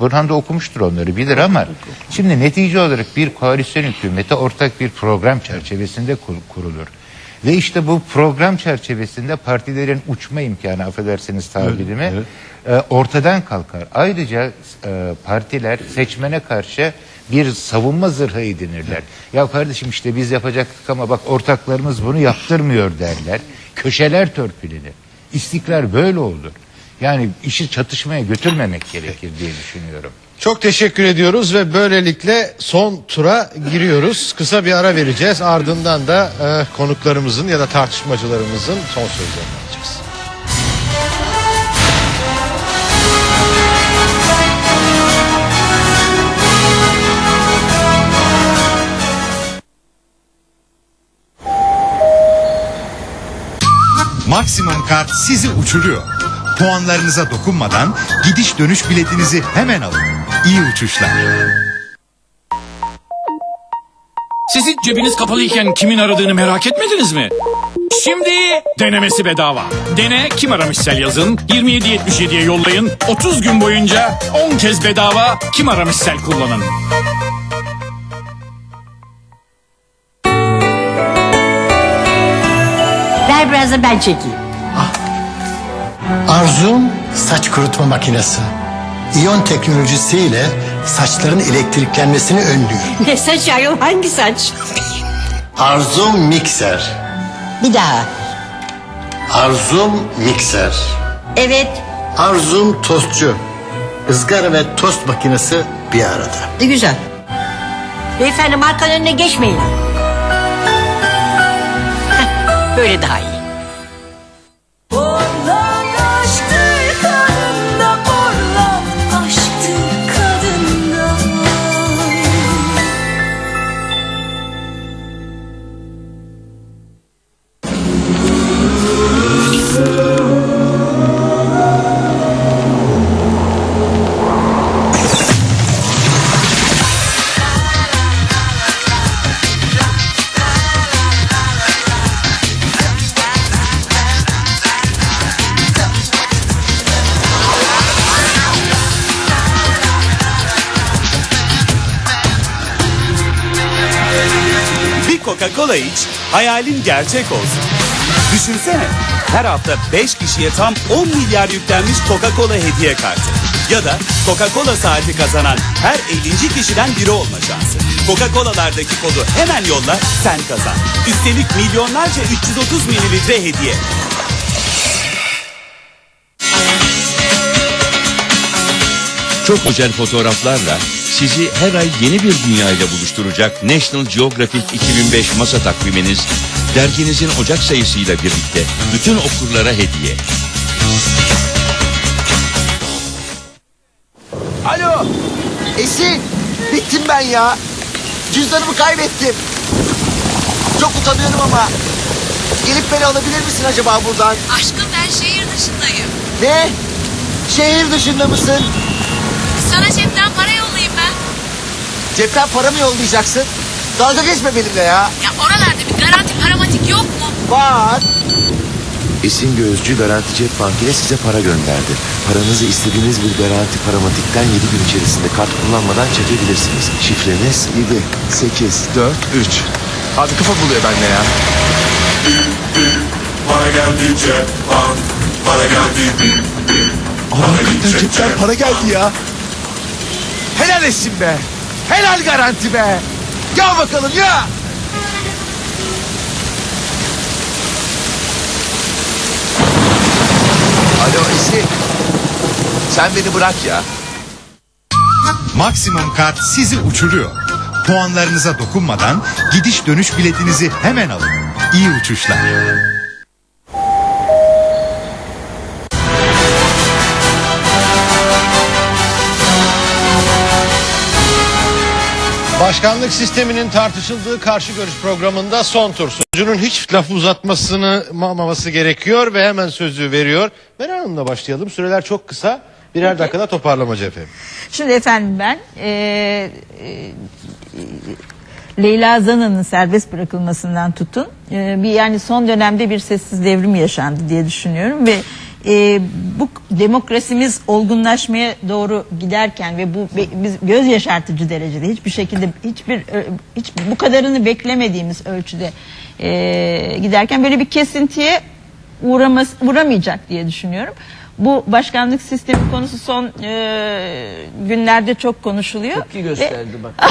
Burhan da okumuştur onları bilir ama şimdi netice olarak bir koalisyon hükümeti ortak bir program çerçevesinde kur- kurulur. Ve işte bu program çerçevesinde partilerin uçma imkanı affedersiniz tabirimi e, ortadan kalkar. Ayrıca e, partiler seçmene karşı bir savunma zırhı edinirler. Ya kardeşim işte biz yapacaktık ama bak ortaklarımız bunu yaptırmıyor derler. Köşeler törpülenir. İstikrar böyle olur. Yani işi çatışmaya götürmemek gerekir diye düşünüyorum. Çok teşekkür ediyoruz ve böylelikle son tura giriyoruz. Kısa bir ara vereceğiz. Ardından da e, konuklarımızın ya da tartışmacılarımızın son sözlerini alacağız. Maksimum Kart sizi uçuruyor. Puanlarınıza dokunmadan gidiş dönüş biletinizi hemen alın. İyi uçuşlar. Sizin cebiniz kapalıyken kimin aradığını merak etmediniz mi? Şimdi denemesi bedava. Dene kim aramışsel yazın. 2777'ye yollayın. 30 gün boyunca 10 kez bedava kim aramışsel kullanın. Ver biraz da ben çekeyim. Arzum saç kurutma makinesi. İyon teknolojisiyle saçların elektriklenmesini önlüyor. Ne saç ayol hangi saç? Arzum mikser. Bir daha. Arzum mikser. Evet. Arzum tostçu. Izgara ve tost makinesi bir arada. Ne güzel. Beyefendi markanın önüne geçmeyin. Heh, böyle daha iyi. Coca-Cola iç, hayalin gerçek olsun. Düşünsene, her hafta 5 kişiye tam 10 milyar yüklenmiş Coca-Cola hediye kartı. Ya da Coca-Cola saati kazanan her 50. kişiden biri olma şansı. Coca-Cola'lardaki kodu hemen yolla, sen kazan. Üstelik milyonlarca 330 mililitre hediye. Çok özel fotoğraflarla sizi her ay yeni bir dünya ile buluşturacak National Geographic 2005 masa takviminiz derginizin Ocak sayısıyla birlikte bütün okurlara hediye. Alo. Esin. Bittim ben ya. Cüzdanımı kaybettim. Çok utanıyorum ama. Gelip beni alabilir misin acaba buradan? Aşkım ben şehir dışındayım. Ne? Şehir dışında mısın? Sana cepten para yollayayım ben. Cepten para mı yollayacaksın? Dalga geçme benimle ya. Ya oralarda bir garanti paramatik yok mu? Var. Esin Gözcü Garanti Cep Bank ile size para gönderdi. Paranızı istediğiniz bir garanti paramatikten 7 gün içerisinde kart kullanmadan çekebilirsiniz. Şifreniz 7, 8, 4, 3. Abi kafa buluyor bende ya. Para geldi cepten, para geldi. Hakikaten cepten para geldi ya. Helal Esin be. Helal garanti be. Ya bakalım ya. Alo Esin. Sen beni bırak ya. Maksimum Kart sizi uçuruyor. Puanlarınıza dokunmadan gidiş dönüş biletinizi hemen alın. İyi uçuşlar. Başkanlık sisteminin tartışıldığı karşı görüş programında son tur. Sunucunun hiç laf uzatmasını maması gerekiyor ve hemen sözü veriyor. Meral Hanım'la başlayalım. Süreler çok kısa. Birer dakikada toparlamacı efendim. Şimdi efendim ben e, e, Leyla Zana'nın serbest bırakılmasından tutun e, bir yani son dönemde bir sessiz devrim yaşandı diye düşünüyorum ve e, bu demokrasimiz olgunlaşmaya doğru giderken ve bu be- biz göz yaşartıcı derecede hiçbir şekilde hiçbir ö- hiç bu kadarını beklemediğimiz ölçüde e, giderken böyle bir kesintiye uğramas, uğramayacak diye düşünüyorum. Bu başkanlık sistemi konusu son e, günlerde çok konuşuluyor. Tepki Ve- gösterdi bak.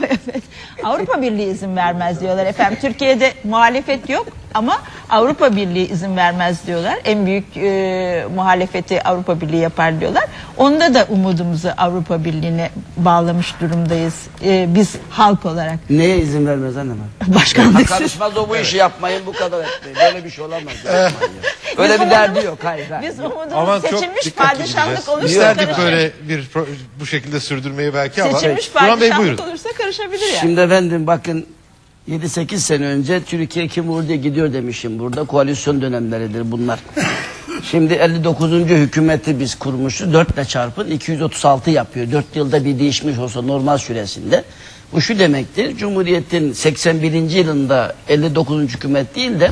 evet. Avrupa Birliği izin vermez diyorlar efendim. Türkiye'de muhalefet yok ama Avrupa Birliği izin vermez diyorlar. En büyük e, muhalefeti Avrupa Birliği yapar diyorlar. Onda da umudumuzu Avrupa Birliği'ne bağlamış durumdayız. E, biz halk olarak. Neye izin vermez annem? Başkanlık Karışmaz o bu işi yapmayın bu kadar etmeyin. Böyle bir şey olamaz. Yapmayın ya. Öyle bir derdi yok. Hayır. hayır. Biz umudumuz Aman çok seçilmiş dikkatli padişahlık gideceğiz. olursa İsterdik karışır. böyle bir pro- bu şekilde sürdürmeyi belki ama. Seçilmiş Burhan Bey buyurun. padişahlık olursa karışabilir yani. Şimdi efendim bakın 7-8 sene önce Türkiye kim vurdu gidiyor demişim burada. Koalisyon dönemleridir bunlar. Şimdi 59. hükümeti biz kurmuşuz. 4 ile çarpın 236 yapıyor. 4 yılda bir değişmiş olsa normal süresinde. Bu şu demektir. Cumhuriyet'in 81. yılında 59. hükümet değil de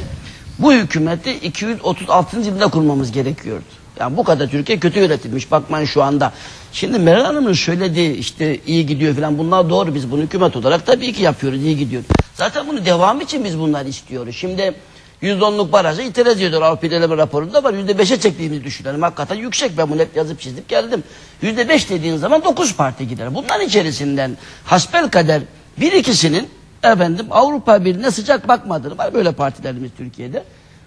bu hükümeti 236. yılında kurmamız gerekiyordu. Yani bu kadar Türkiye kötü yönetilmiş. Bakmayın şu anda. Şimdi Meral Hanım'ın söylediği işte iyi gidiyor falan bunlar doğru. Biz bunu hükümet olarak tabii ki yapıyoruz. iyi gidiyor. Zaten bunu devam için biz bunları istiyoruz. Şimdi %10'luk barajı itiraz ediyor. Avrupa İlerleme raporunda var. %5'e çektiğimizi düşünelim. Hakikaten yüksek. Ben bunu hep yazıp çizip geldim. %5 dediğin zaman 9 parti gider. Bunların içerisinden hasbel kader bir ikisinin efendim Avrupa Birliği'ne sıcak bakmadığını var böyle partilerimiz Türkiye'de.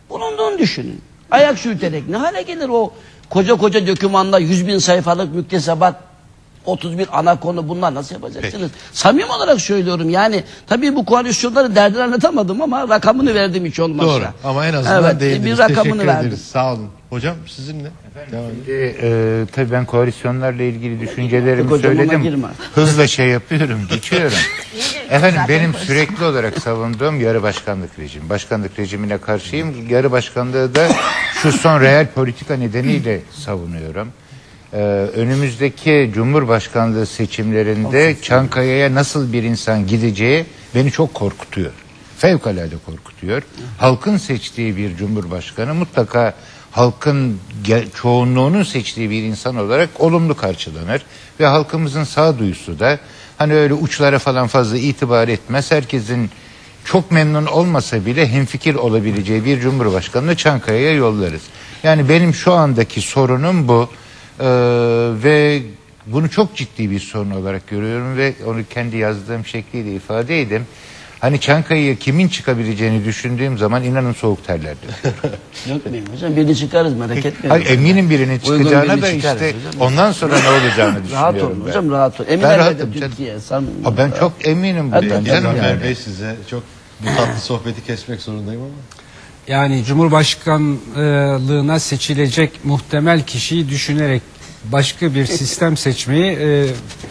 Bulunduğunu düşünün. Ayak sürterek ne hale gelir o koca koca dokümanla 100 bin sayfalık müktesebat 31 ana konu bunlar nasıl yapacaksınız? Samimi olarak söylüyorum yani tabii bu koalisyonları derdini anlatamadım ama rakamını verdim hiç olmazsa. Doğru ama en azından evet, değindiniz. bir rakamını Teşekkür verdim. ederiz. Sağ olun. Hocam sizinle. Edin. Şimdi, e, tabii ben koalisyonlarla ilgili düşüncelerimi söyledim. girme. Hızla şey yapıyorum, geçiyorum. Efendim benim sürekli olarak savunduğum yarı başkanlık rejimi. Başkanlık rejimine karşıyım. Yarı başkanlığı da şu son reel politika nedeniyle savunuyorum. Ee, önümüzdeki Cumhurbaşkanlığı seçimlerinde Çankaya'ya nasıl bir insan gideceği beni çok korkutuyor. Fevkalade korkutuyor. Halkın seçtiği bir cumhurbaşkanı mutlaka halkın çoğunluğunun seçtiği bir insan olarak olumlu karşılanır ve halkımızın sağduyusu da hani öyle uçlara falan fazla itibar etmez. Herkesin çok memnun olmasa bile hemfikir olabileceği bir cumhurbaşkanını Çankaya'ya yollarız. Yani benim şu andaki sorunum bu Ee, ve bunu çok ciddi bir sorun olarak görüyorum ve onu kendi yazdığım şekliyle ifade edeyim. Hani Çankaya'ya kimin çıkabileceğini düşündüğüm zaman inanın soğuk terler döküyorum. Yok muyum hocam birini çıkarız merak etmeyin. Hayır, eminim birinin Uygun çıkacağına birini da çıkarız işte hocam. ondan sonra ne olacağını Rahat düşünüyorum olun ben. hocam rahat olun. Emin Ben rahatım canım. Türkiye. Sen, Ha, ben çok eminim Hadi canım Ömer yani. Bey size çok bu tatlı sohbeti kesmek zorundayım ama. Yani Cumhurbaşkanlığına seçilecek muhtemel kişiyi düşünerek başka bir sistem seçmeyi e,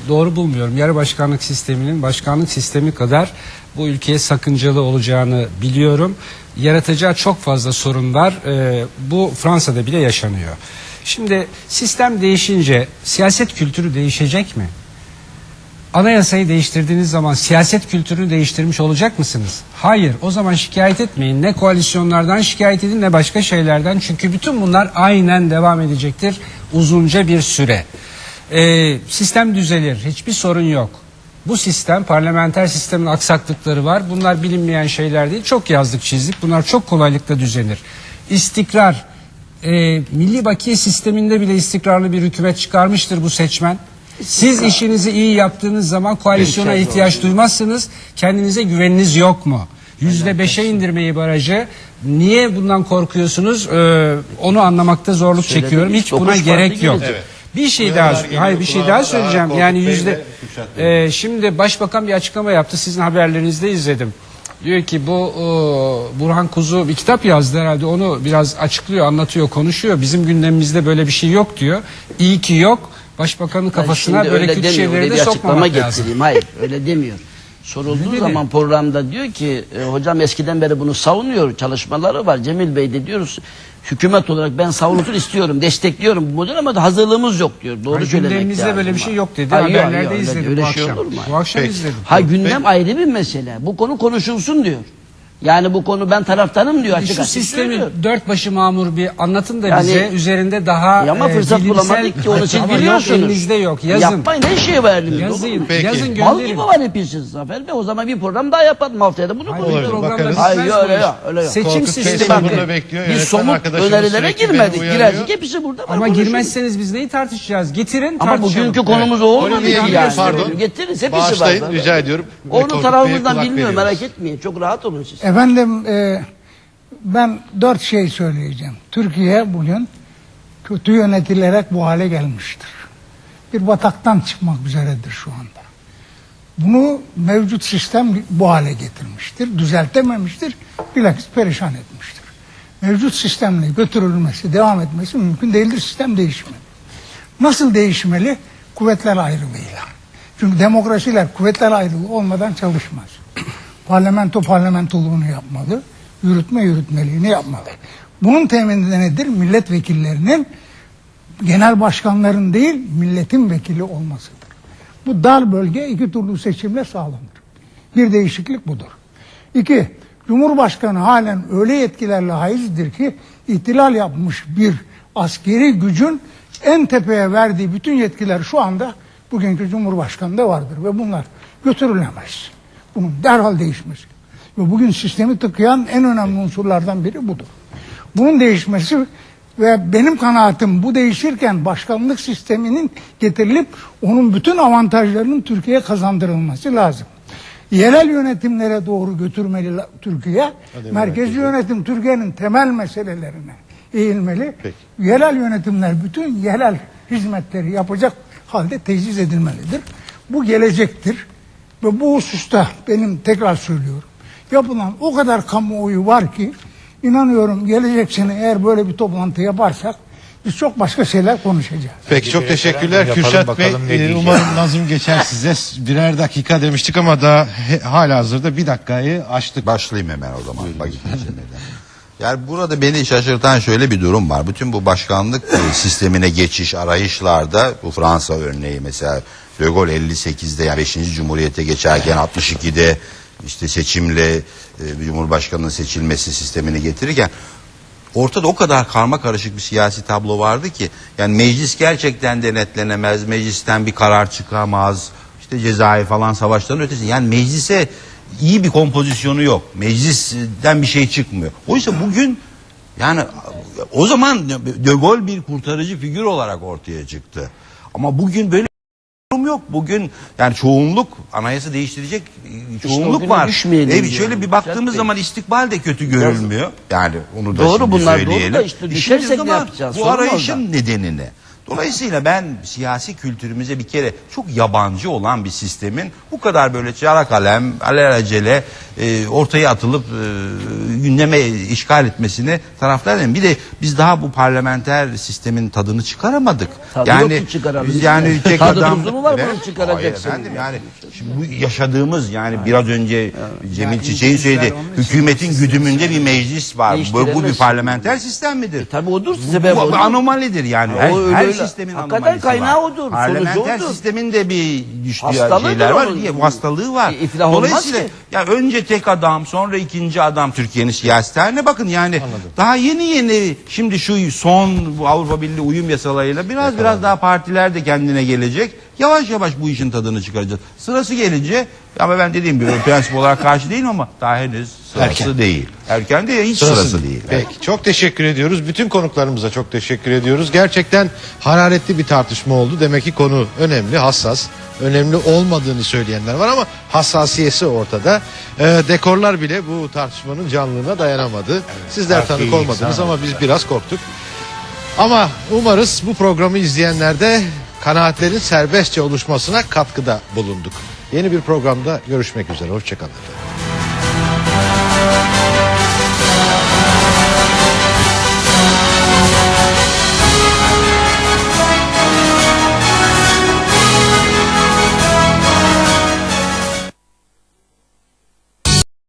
doğru bulmuyorum. Yarı başkanlık sisteminin başkanlık sistemi kadar bu ülkeye sakıncalı olacağını biliyorum. Yaratacağı çok fazla sorun var. E, bu Fransa'da bile yaşanıyor. Şimdi sistem değişince siyaset kültürü değişecek mi? Anayasayı değiştirdiğiniz zaman siyaset kültürünü değiştirmiş olacak mısınız? Hayır. O zaman şikayet etmeyin. Ne koalisyonlardan şikayet edin ne başka şeylerden. Çünkü bütün bunlar aynen devam edecektir uzunca bir süre. Ee, sistem düzelir. Hiçbir sorun yok. Bu sistem parlamenter sistemin aksaklıkları var. Bunlar bilinmeyen şeyler değil. Çok yazdık çizdik. Bunlar çok kolaylıkla düzenir. İstikrar. e, milli bakiye sisteminde bile istikrarlı bir hükümet çıkarmıştır bu seçmen. Siz işinizi iyi yaptığınız zaman koalisyona ihtiyaç duymazsınız. Kendinize güveniniz yok mu? Yüzde beşe indirmeyi barajı niye bundan korkuyorsunuz? Ee, onu anlamakta zorluk çekiyorum. Hiç buna gerek yok. Bir şey daha, hayır bir şey daha da söyleyeceğim. Yani yüzde. Ee, şimdi başbakan bir açıklama yaptı. Sizin haberlerinizde izledim. Diyor ki bu e, Burhan Kuzu bir kitap yazdı herhalde. Onu biraz açıklıyor, anlatıyor, konuşuyor. Bizim gündemimizde böyle bir şey yok diyor. İyi ki yok. Başbakanın kafasına böyle öyle kötü şeyleri öyle de bir açıklama sokmamak lazım. getireyim. Hayır öyle demiyor. Sorulduğu dedi? zaman programda diyor ki e, hocam eskiden beri bunu savunuyor çalışmaları var. Cemil Bey de diyoruz hükümet olarak ben savunulsun istiyorum destekliyorum bu model ama da hazırlığımız yok diyor. Doğru Hayır, söylemek lazım. böyle bir şey yok dedi. Hayır, yok, Haberlerde yok, izledim öyle bu şey akşam. olur mu? Bu akşam Peki. izledim. Ha gündem ayrı bir mesele. Bu konu konuşulsun diyor. Yani bu konu ben taraftarım diyor açık Şu açık sistemi söylüyor. dört başı mamur bir anlatın da Yani- bize üzerinde daha Ya ama e, fırsat bulamadık ki onu siz Ama yok, biliyorsunuz. elinizde yok. Yazın. Yapmayın ne işe var elimizde Yazın? Peki. yazın Mal gönderin. gibi var hepiniz Zafer Bey. O zaman bir program daha yapalım haftaya da bunu Hayır, programda bakarız. bitmez Hayır öyle yok öyle yok. Seçim Korkut Bey sistemi. Sabırla bekliyor. Biz Yönetmen somut arkadaşımız önerilere sürekli beni girmedik. uyarıyor. Girersek hepsi burada var. Ama konuşuruz. girmezseniz biz neyi tartışacağız? Getirin Ama tartışalım. bugünkü konumuz o olmadı ki Bey, yani. pardon. Getiririz hepsi var. Bağışlayın zaten. rica ediyorum. Onu Korkut Bey'e tarafımızdan kulak bilmiyorum veriyoruz. merak etmeyin. Çok rahat olun siz. Efendim e, ben dört şey söyleyeceğim. Türkiye bugün kötü yönetilerek bu hale gelmiştir. Bir bataktan çıkmak üzeredir şu anda. Bunu mevcut sistem bu hale getirmiştir. Düzeltememiştir. Bilakis perişan etmiştir. Mevcut sistemle götürülmesi, devam etmesi mümkün değildir. Sistem değişmeli. Nasıl değişmeli? Kuvvetler ayrılığıyla. Çünkü demokrasiler kuvvetler ayrılığı olmadan çalışmaz. Parlamento parlamentoluğunu yapmalı. Yürütme yürütmeliğini yapmalı. Bunun teminde nedir? Milletvekillerinin genel başkanların değil milletin vekili olmasıdır. Bu dar bölge iki türlü seçimle sağlanır. Bir değişiklik budur. İki, Cumhurbaşkanı halen öyle yetkilerle haizdir ki ihtilal yapmış bir askeri gücün en tepeye verdiği bütün yetkiler şu anda bugünkü Cumhurbaşkanı'nda vardır ve bunlar götürülemez. Bunun derhal değişmesi. Ve bugün sistemi tıkayan en önemli unsurlardan biri budur. Bunun değişmesi ve benim kanaatim bu değişirken başkanlık sisteminin getirilip onun bütün avantajlarının Türkiye'ye kazandırılması lazım. Yerel yönetimlere doğru götürmeli Türkiye. Merkezi yönetim Türkiye'nin temel meselelerine eğilmeli. Yerel yönetimler bütün yerel hizmetleri yapacak halde tesis edilmelidir. Bu gelecektir. Ve bu hususta benim tekrar söylüyorum. Yapılan o kadar kamuoyu var ki inanıyorum gelecek sene eğer böyle bir toplantı yaparsak biz çok başka şeyler konuşacağız. Peki çok teşekkürler Kürşat Bey. Ee, diyecek. Umarım nazım geçer size. Birer dakika demiştik ama daha he- hala hazırda bir dakikayı açtık. Başlayayım hemen o zaman. Yani burada beni şaşırtan şöyle bir durum var. Bütün bu başkanlık e, sistemine geçiş arayışlarda bu Fransa örneği mesela De Gaulle 58'de yani 5. Cumhuriyete geçerken 62'de işte seçimle e, Cumhurbaşkanının seçilmesi sistemini getirirken ortada o kadar karma karışık bir siyasi tablo vardı ki yani meclis gerçekten denetlenemez, meclisten bir karar çıkamaz. İşte Cezayir falan savaşların ötesi. Yani meclise iyi bir kompozisyonu yok. Meclisten bir şey çıkmıyor. Oysa bugün yani o zaman De Gaulle bir kurtarıcı figür olarak ortaya çıktı. Ama bugün böyle durum yok. Bugün yani çoğunluk anayasa değiştirecek e, çoğunluk güne var. Evet, diyor. şöyle bir baktığımız Müsait zaman istikbal de kötü görülmüyor. Yani onu da Doğru, şimdi bunlar doğru söyleyelim. da işte düşersek ne yapacağız? Bu arayışın nedenini. Dolayısıyla ben siyasi kültürümüze bir kere çok yabancı olan bir sistemin bu kadar böyle çara kalem, alelacele e, ortaya atılıp e, gündeme işgal etmesini taraftar değilim. Bir de biz daha bu parlamenter sistemin tadını çıkaramadık. Tadı yani yok ki çıkaralım. biz yani tek Tadı adam tuzu mu var bunun çıkaracaksın? Hayır efendim yani bu yaşadığımız yani biraz önce Cemil Yani Çiçek'in söyledi. Hükümetin güdümünde bir meclis var. Bu, bu bir parlamenter sistem midir? Tabii odur Bu, sebep bu odur. anomalidir yani. O Her, öyle her sistemin Hakikaten anomalisi kaynağı var. odur, Parlamenter sistemin de bir düştüğü Hastalığıdır şeyler var. diye Bu hastalığı var. E, iflah olmaz Dolayısıyla ki. ya önce tek adam sonra ikinci adam Türkiye'nin siyasi haline bakın yani daha yeni yeni şimdi şu son bu Avrupa Birliği uyum yasalarıyla biraz biraz daha partiler de kendine gelecek. Yavaş yavaş bu işin tadını çıkaracağız. Sırası gelince ama ben dediğim gibi prensip olarak karşı değilim ama daha henüz sırası Erken. değil. Erken değil hiç Sırası sırası, değil. Peki çok teşekkür ediyoruz. Bütün konuklarımıza çok teşekkür ediyoruz. Gerçekten hararetli bir tartışma oldu. Demek ki konu önemli, hassas. Önemli olmadığını söyleyenler var ama hassasiyesi ortada. Ee, dekorlar bile bu tartışmanın canlılığına dayanamadı. Sizler Çok tanık olmadınız ama biz biraz korktuk. Ama umarız bu programı izleyenler de kanaatlerin serbestçe oluşmasına katkıda bulunduk. Yeni bir programda görüşmek üzere. Hoşçakalın.